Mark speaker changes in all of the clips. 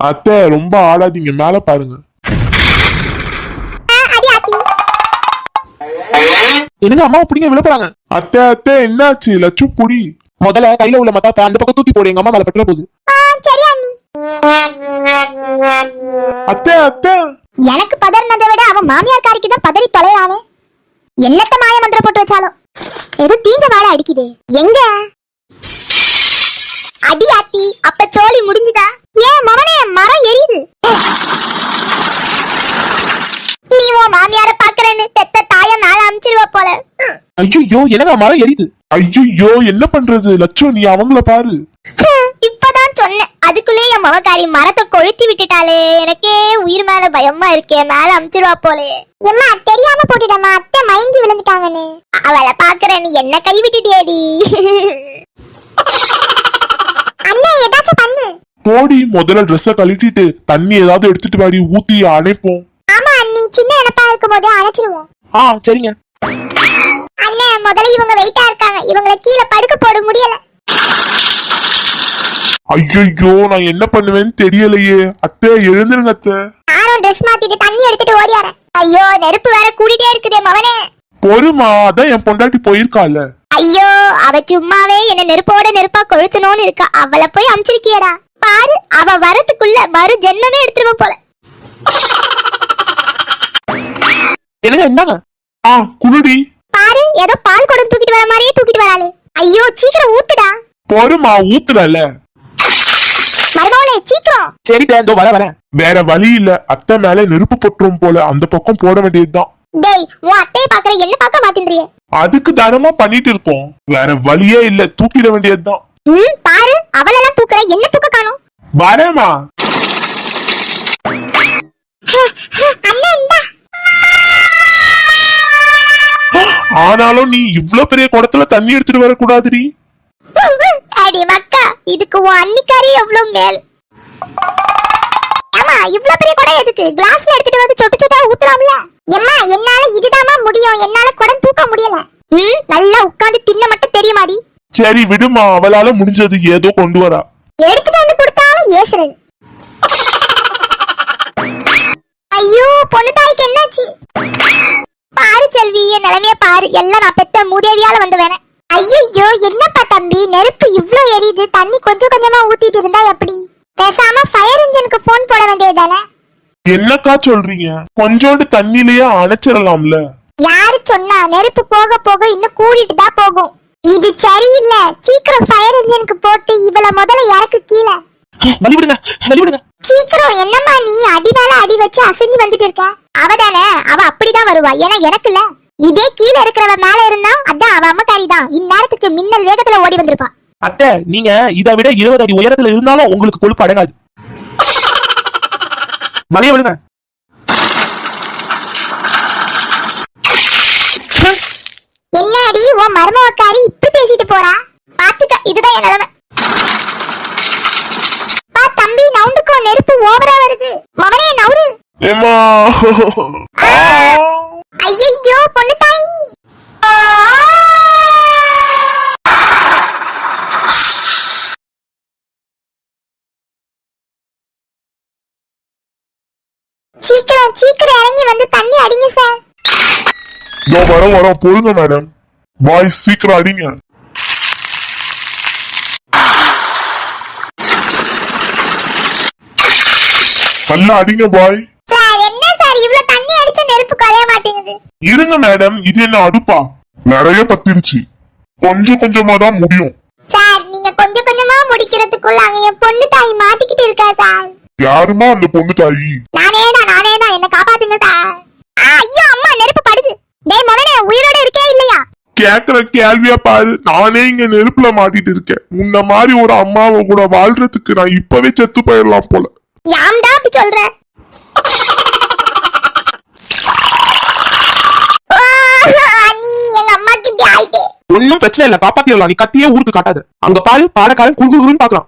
Speaker 1: அத்தை ரொம்ப ஆடாதீங்க. மேல பாருங்க.
Speaker 2: என்னங்க அம்மாவை பிடிங்க விழப்போறாங்க?
Speaker 1: அத்தை அத்தை என்னாச்சு? லட்சு புடி.
Speaker 2: முதல்ல கையில உள்ள மத்தாப்ப அந்த பக்கம் தூக்கி போடு. எங்க அம்மா மேல பட்டுற போகுது.
Speaker 3: ஆ, சரி அண்ணி.
Speaker 1: அத்தை அத்தை.
Speaker 3: எனக்கு பதறினதை விட அவன் மாமியார் காரிக்கு தான் பதறி தொலைறானே. என்னத்த மாய மந்திரம் போட்டு வச்சாலும்? ஏதோ தீஞ்ச வாழை அடிக்குது? எங்க? அடி ஆத்தி அப்ப சோழி முடிஞ்சுதா? ஏன் மவனே மரம் எரியுது. நீ உன் மாமியார பாக்குறேன்னு பெத்த தாய மேல அமிச்சிருவ போல.
Speaker 2: ஐயோ என்னங்க மரம் எரியுது?
Speaker 1: ஐயோ என்ன பண்றது? லட்சு நீ அவங்கள பாரு.
Speaker 3: ஹம், இப்பதான் சொன்னேன். அதுக்குள்ளே என் மவக்காரி மரத்தை கொளுத்தி விட்டுட்டாளே. எனக்கே உயிர் மேல பயமா இருக்கே மேல அமிச்சிருவா போலே. எம்மா தெரியாம போட்டுடமா அத்தை மயங்கி விழுந்துட்டாங்கன்னு. அவளை பாக்குற நீ என்ன கை விட்டுட்டியேடி அண்ணா ஏதாச்சும் பண்ணு
Speaker 1: போடி முதல்ல ட்ரெஸ்ஸ கழட்டிட்டு தண்ணி ஏதாவது எடுத்துட்டு வாடி ஊத்தி அணைப்போம்.
Speaker 3: ஆமா அண்ணி சின்ன இடப்பா இருக்கும் போது அணைச்சிருவோம்.
Speaker 2: ஆ சரிங்க.
Speaker 3: அண்ணே முதல்ல இவங்க வெயிட்டா இருக்காங்க. இவங்கள கீழே படுக்க போட முடியல.
Speaker 1: ஐயோ நான் என்ன பண்ணுவேன்னு தெரியலையே. அத்தை எழுந்துருங்க அத்தை.
Speaker 3: நானும் ட்ரெஸ் மாத்திட்டு தண்ணி எடுத்துட்டு ஓடியாரேன். ஐயோ நெருப்பு வேற கூடிட்டே இருக்குதே மவனே.
Speaker 1: பொறுமா அதான் என் பொண்டாட்டி போயிருக்கால.
Speaker 3: ஐயோ அவ சும்மாவே என்ன நெருப்போட நெருப்பா கொளுத்தணும்னு இருக்கா. அவளை போய் அமிச்சிருக்கியடா. பாரு அவ வரதுக்குள்ள மறு ஜென்மமே எடுத்துருவோம் போல.
Speaker 2: என்னங்க இந்தாங்க.
Speaker 1: ஆ. குருடி.
Speaker 3: பாரு ஏதோ பால் குடம் தூக்கிட்டு வர மாதிரியே தூக்கிட்டு வராளே. ஐயோ சீக்கிரம் ஊத்துடா.
Speaker 1: பொறுமா ஊத்துறல
Speaker 3: மருமவளே சீக்கிரம்.
Speaker 2: சரி இதோ வர வரேன்.
Speaker 1: வேற வழி இல்ல. அத்தை மேல நெருப்பு பற்றும் போல. அந்த பக்கம் போட வேண்டியதுதான்.
Speaker 3: டேய் உன் அத்தையை பாக்குற என்ன பார்க்க மாட்டேன்றியே?
Speaker 1: அதுக்கு தானமா பண்ணிட்டு இருக்கோம். வேற வழியே இல்ல. தூக்கிட வேண்டியதுதான்.
Speaker 3: ம் பாரு அவளெல்லாம் தூக்குற என்ன தூக்க காணும்?
Speaker 1: வரேமா ஆனாலும் நீ இவ்ளோ பெரிய குடத்துல தண்ணி எடுத்துட்டு வரக்கூடாதுடி.
Speaker 3: அடி மக்கா இதுக்கு உன் அன்னிக்காரி எவ்வளவு மேல்? ஏமா இவ்ளோ பெரிய குடம் எதுக்கு? கிளாஸ்ல எடுத்துட்டு வந்து சொட்டு சொட்டா ஊத்தலாம்ல எம்மா என்னால இதுதாம்மா முடியும். என்னால குடம் தூக்க முடியல. ம் நல்லா உட்கார்ந்து தின்ன மட்டும் தெரியுமாடி?
Speaker 1: சரி விடுமா அவளால முடிஞ்சது ஏதோ கொண்டு வரா.
Speaker 3: எடுத்துட்டு வந்து ஏசுறது ஐயோ பொண்ணு தாய்க்கு என்னாச்சு? பாரு செல்வி என் நிலைமைய பாரு. எல்லாம் நான் பெத்த மூதேவியால வந்து வேறேன் ஐயோ என்னப்பா தம்பி? நெருப்பு இவ்ளோ எரியுது. தண்ணி கொஞ்சம் கொஞ்சமா ஊத்திட்டு இருந்தா எப்படி? பேசாம ஃபயர் இன்ஜினுக்கு ஃபோன் போட வேண்டியதுதானே?
Speaker 1: என்னக்கா சொல்றீங்க? கொஞ்சோண்டு தண்ணிலேயே அணைச்சிடலாம்ல.
Speaker 3: யாரு சொன்னா நெருப்பு போக போக இன்னும் கூடிட்டு தான் போகும். இது சரியில்லை. சீக்கிரம் ஃபயர் இன்ஜினுக்கு போட்டு இவள முதல்ல இறக்கு கீழே.
Speaker 2: வழி விடுங்க வழி விடுங்க
Speaker 3: சீக்கிரம் என்னம்மா நீ அடி மேல அடி வச்சு அசைஞ்சு வந்துட்டு இருக்க? அவதானே அவ அப்படிதான் வருவா. ஏன்னா எனக்குல இதே கீழே இருக்கிறவ மேல இருந்தா அதான் அவ அம்மக்காரி தான் இந்நேரத்துக்கு மின்னல் வேகத்துல ஓடி வந்திருப்பா.
Speaker 2: அத்தை நீங்க இதை விட இருபது அடி உயரத்துல இருந்தாலும் உங்களுக்கு கொழுப்பு அடங்காது. வழிய விடுங்க.
Speaker 3: என்ன அடி உன் மருமவக்காரி இப்படி பேசிட்டு போறா? பாத்துக்க இதுதான் என் நிலைமை பா தம்பி நவுண்டுக்கோ நெருப்பு ஓவரா வருது மவனே நவுரு
Speaker 1: ஏமா
Speaker 3: ஐயோ பொண்ணு தாய். சீக்கிரம் சீக்கிரம் இறங்கி வந்து தண்ணி அடிங்க சார்.
Speaker 1: இதோ வரோம் வரோம். பொறுங்க மேடம் பாய் சீக்கிரம் அடிங்க. நல்லா அடிங்க பாய்
Speaker 3: சார் என்ன சார் இவ்ளோ தண்ணி அடிச்ச நெருப்பு குறைய மாட்டேங்குது.
Speaker 1: இருங்க மேடம் இது என்ன அடுப்பா? நிறைய பத்திருச்சு. கொஞ்சம் கொஞ்சமா தான் முடியும்.
Speaker 3: சார் நீங்க கொஞ்சம் கொஞ்சமா முடிக்கிறதுக்குள்ள அங்க என் பொண்ணு தாய் மாட்டிக்கிட்டு இருக்கா சார்
Speaker 1: யாருமா அந்த பொண்ணு தாயி?
Speaker 3: நானே தான் நானே தான். என்ன காப்பாத்துங்க சார் ஆ, ஐயோ அம்மா நெருப்பு படுது. டேய் மகனே உயிரோட இருக்கே இல்லையா?
Speaker 1: கேக்குற கேள்வியா பாரு. நானே இங்க நெருப்புல மாட்டிட்டு இருக்கேன். முன்ன மாதிரி ஒரு அம்மாவை கூட வாழ்றதுக்கு நான் இப்பவே செத்து போயிடலாம் போல.
Speaker 3: யாம்டா அப்படி சொல்ற?
Speaker 2: ஒன்னும் பிரச்சனை இல்ல. காப்பாத்திடலாம் நீ கத்தியே ஊருக்கு காட்டாத. அங்க பாரு பாடக்காரன் குறு குறுன்னு பாக்குறான்.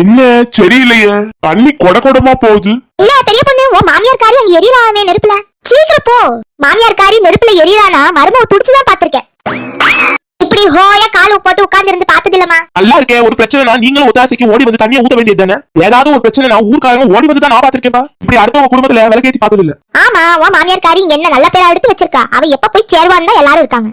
Speaker 1: என்ன? சரியில்லையே. தண்ணி கொட கொடமா போகுது.
Speaker 3: இல்ல பெரிய பொண்ணு உன் மாமியார் காரி அங்க எரியறாமே நெருப்புல. சீக்கிரம் போ. மாமியார் காரி நெருப்புல எரியறானா? மருமக துடிச்சுதான் பாத்திருக்கேன் இல்லம்மா
Speaker 2: நல்லா இருக்கே ஒரு பிரச்சனைனா நீங்களும் ஒத்தாசைக்கு ஓடி வந்து தண்ணியை ஊத்த வேண்டியது தானே? ஏதாவது ஒரு பிரச்சனைனா ஊர்க்காரங்க ஓடி வந்து தான் நான் பாத்திருக்கேன்பா இப்படி அடுத்தவங்க குடும்பத்துல விலகேத்தி பார்த்தது இல்ல
Speaker 3: ஆமா உன் மாமியார்காரி இங்க என்ன நல்ல பேரா எடுத்து வச்சிருக்கா? அவ எப்ப போய் சேருவான்னு எல்லாரும் இருக்காங்க.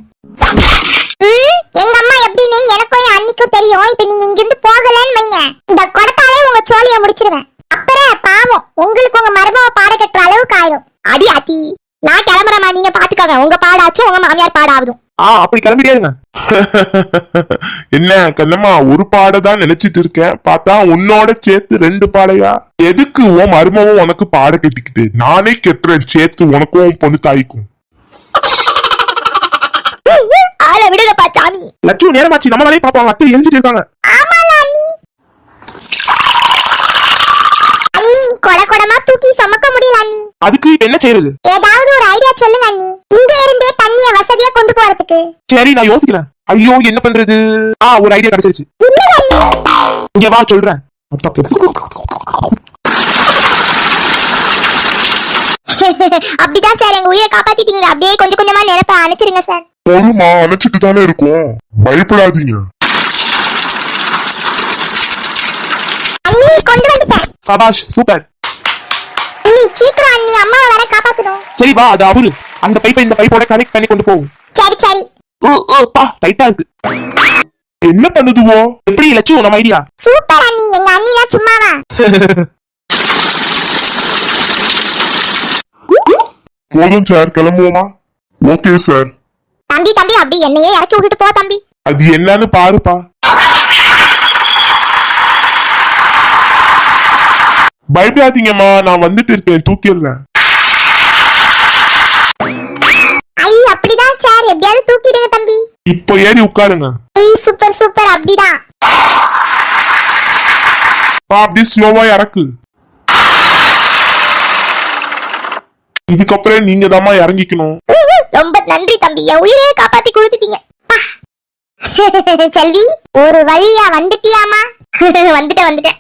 Speaker 3: ம், எங்க அம்மா எப்படின்னு எனக்கும் என் அன்னிக்கும் தெரியும் இப்ப நீங்க இங்க இருந்து போகலன்னு வைங்க இந்த கொடத்தாலே உங்க சோழிய முடிச்சிருவேன் அப்புறம் பாவம் உங்களுக்கு உங்க மருமக பாட கட்டுற அளவுக்கு ஆயிரும் அடி அத்தி நான் கிளம்புறேம்மா நீங்க பாத்துக்கோங்க உங்க பாடாச்சும் உங்க மாமியார் பாடாவதும்
Speaker 2: ஆ அப்படி கிளம்பிட்டே இருங்க
Speaker 1: என்ன கண்ணம்மா ஒரு பாடை தான் நினைச்சிட்டு இருக்கேன் பார்த்தா உன்னோட சேர்த்து ரெண்டு பாடையா? எதுக்கு உன் மருமவும் உனக்கு பாட கட்டிக்கிட்டு? நானே கெட்டுறேன் சேர்த்து உனக்கும் உன் பொண்ணு தாய்க்கும்.
Speaker 3: ஆளை விடுங்கப்பா சாமி.
Speaker 2: லட்சம் நேரமாச்சு. நம்ம வேலையை பாப்போம் அத்தை எரிஞ்சிட்டு இருக்காங்க.
Speaker 3: அண்ணி கொட கொடமா தூக்கி சுமக்க முடியல அண்ணி.
Speaker 2: அதுக்கு இப்ப என்ன செய்யறது
Speaker 3: ஏதாவது ஒரு ஐடியா சொல்லுங்க அண்ணி. இங்க இருந்தே தண்ணிய வசதியா கொண்டு போறதுக்கு.
Speaker 2: சரி நான் யோசிக்கிறேன். ஐயோ என்ன பண்றது? ஆ ஒரு ஐடியா கிடைச்சிருச்சு. இங்க வா சொல்றேன்.
Speaker 3: அப்படிதான் சார் எங்க உயிரை காப்பாத்திட்டீங்க. அப்படியே கொஞ்சம் கொஞ்சமா நினைப்ப அனுப்பிச்சிருங்க சார்.
Speaker 1: பொறுமா அணைச்சிட்டு தானே இருக்கும். பயப்படாதீங்க.
Speaker 3: அண்ணி கொண்டு வந்துட்டேன்
Speaker 2: சபாஷ் சூப்பர்.
Speaker 3: அண்ணி சீக்கிரம் அண்ணி அம்மாவை வர காப்பாத்தணும்.
Speaker 2: சரி வா அது அவரு. அந்த பைப்பை இந்த பைப்போட கனெக்ட் பண்ணி கொண்டு போகும்.
Speaker 3: சரி சரி.
Speaker 2: ஓ ஓ பா டைட்டா இருக்கு.
Speaker 1: என்ன பண்ணுதுவோ?
Speaker 2: எப்படி லட்சம் நம்ம ஐடியா
Speaker 3: சூப்பர் அண்ணி எங்க அண்ணினா சும்மாவா?
Speaker 1: போதும் சார் கிளம்புவோமா? ஓகே சார்
Speaker 3: தம்பி தம்பி அப்படி என்னையே இறக்கி விட்டுட்டு போ தம்பி.
Speaker 1: அது என்னன்னு பாருப்பா. பயப்படாதீங்கம்மா. நான் வந்துட்டு இருக்கேன். தூக்கிடுறேன். இப்போ ஏறி உட்காருங்க.
Speaker 3: சூப்பர் சூப்பர் அப்படிதான்.
Speaker 1: பா அப்படியே ஸ்லோவா இறக்கு. இதுக்கப்புறம் நீங்க தாம்மா இறங்கிக்கணும்.
Speaker 3: ரொம்ப நன்றி தம்பி. என் உயிரையே காப்பாத்தி கொடுத்துட்டீங்க. செல்வி ஒரு வழியா வந்துட்டியாமா வந்துட்டேன் வந்துட்டேன்.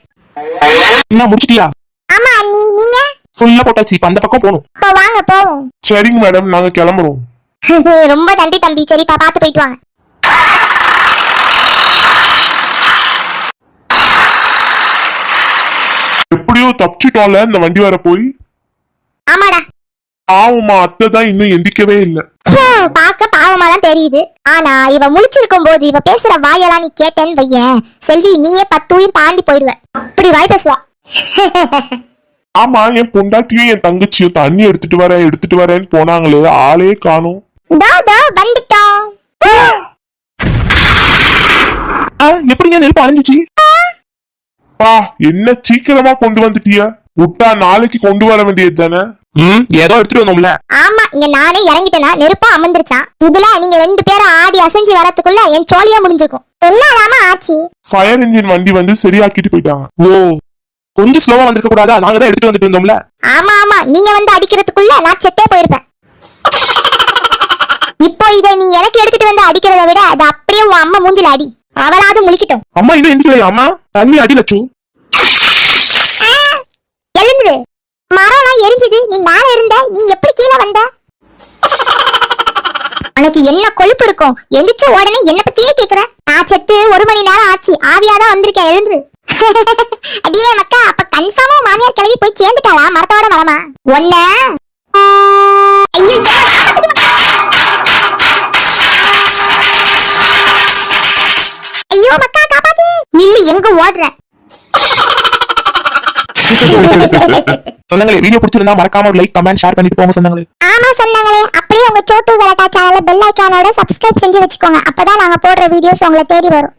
Speaker 2: என்ன முடிச்சிட்டியா?
Speaker 3: ஆமா அண்ணி. நீங்க?
Speaker 2: ஃபுல்லா போட்டாச்சு. இப்ப அந்த பக்கம் போகணும்.
Speaker 3: இப்போ வாங்க போவோம்.
Speaker 1: சரிங்க மேடம் நாங்க கிளம்புறோம்.
Speaker 3: ரொம்ப நன்றி தம்பி. சரிப்பா பார்த்து போயிட்டு வாங்க.
Speaker 1: எப்படியோ தப்பிச்சிட்டோம்ல இந்த வண்டி வர போய்?
Speaker 3: ஆமாடா.
Speaker 1: ஆவுமா அத்தை தான் இன்னும் எந்திக்கவே இல்ல.
Speaker 3: ஹம், பார்க்க பாவமா தான் தெரியுது. ஆனா இவ முழிச்சிருக்கும் போது இவ பேசுற வாயெல்லாம் நீ கேட்டேன்னு வையேன். செல்வி நீயே பத்து உயிர் தாண்டி போயிடுவ. அப்படி வாய் பேசுவா.
Speaker 1: ஆமா என் பொண்டாட்டியும் என் தங்கச்சியும் தண்ணி எடுத்துட்டு வரேன் எடுத்துட்டு வரேன்னு போனாங்களே ஆளே காணும்.
Speaker 3: தோ தோ வந்துட்டோம்.
Speaker 2: எப்படிங்க நெருப்பு அணைஞ்சிச்சு?
Speaker 1: பா என்ன சீக்கிரமா கொண்டு வந்துட்டிய? விட்டா நாளைக்கு கொண்டு வர வேண்டியது தானே?
Speaker 2: ம் ஏதோ எடுத்துட்டு வந்தோம்ல.
Speaker 3: ஆமா இங்க நானே இறங்கிட்டேனா நெருப்பா அமர்ந்துருச்சான் இதுல நீங்க ரெண்டு பேரும் ஆடி அசைஞ்சு வரதுக்குள்ள என் சோழியா முடிஞ்சிருக்கும். என்னதாம ஆச்சு?
Speaker 1: ஃபயர் இன்ஜின் வண்டி வந்து சரியாக்கிட்டு போயிட்டாங்க
Speaker 2: ஓ கொஞ்சம் ஸ்லோவா வந்திருக்க கூடாதா நாங்க தான் எடுத்துட்டு வந்துட்டு இருந்தோம்ல.
Speaker 3: ஆமா ஆமா நீங்க வந்து அடிக்கிறதுக்குள்ள நான் செத்தே போயிருப்பேன் இப்போ இதை நீ எனக்கு எடுத்துட்டு வந்து அடிக்கிறத விட அது அப்படியே உன் அம்மா மூஞ்சில அடி. அவளாவது முழிக்கட்டும்.
Speaker 2: அம்மா இன்னும் எந்திக்கலையா அம்மா? தண்ணி அடி லட்சு.
Speaker 3: எழுந்துரு. மரம்லாம் எரிஞ்சுது. நீ மேல இருந்த நீ எப்படி கீழே வந்த? உனக்கு என்ன கொழுப்பு இருக்கும்? எந்திரிச்ச உடனே என்ன பத்தியே கேக்குற. நான் செத்து ஒரு மணி நேரம் ஆச்சு. ஆவியாதான் வந்திருக்கேன். எழுந்துரு. அடியே மக்கா அப்ப கன்ஃபார்மா மாமியார் கிளவி போய் சேர்ந்துட்டாளா? மரத்தோட மரமா? ஒன்ன ஐயோ மக்கா காப்பாத்து. நில்லு எங்க ஓடுற?
Speaker 2: சொந்தங்களே வீடியோ பிடிச்சிருந்தா மறக்காம ஒரு லைக் கமெண்ட் ஷேர் பண்ணிட்டு போங்க சொந்தங்களே.
Speaker 3: ஆமா சொன்னாங்களே அப்படியே உங்க சோட்டு கலாட்டா சேனலை பெல் ஐக்கானோட சப்ஸ்கிரைப் செஞ்சு வச்சுக்கோங்க. அப்பதான் நாங்க போடுற வீடியோஸ் உங்களை தேடி வரும்.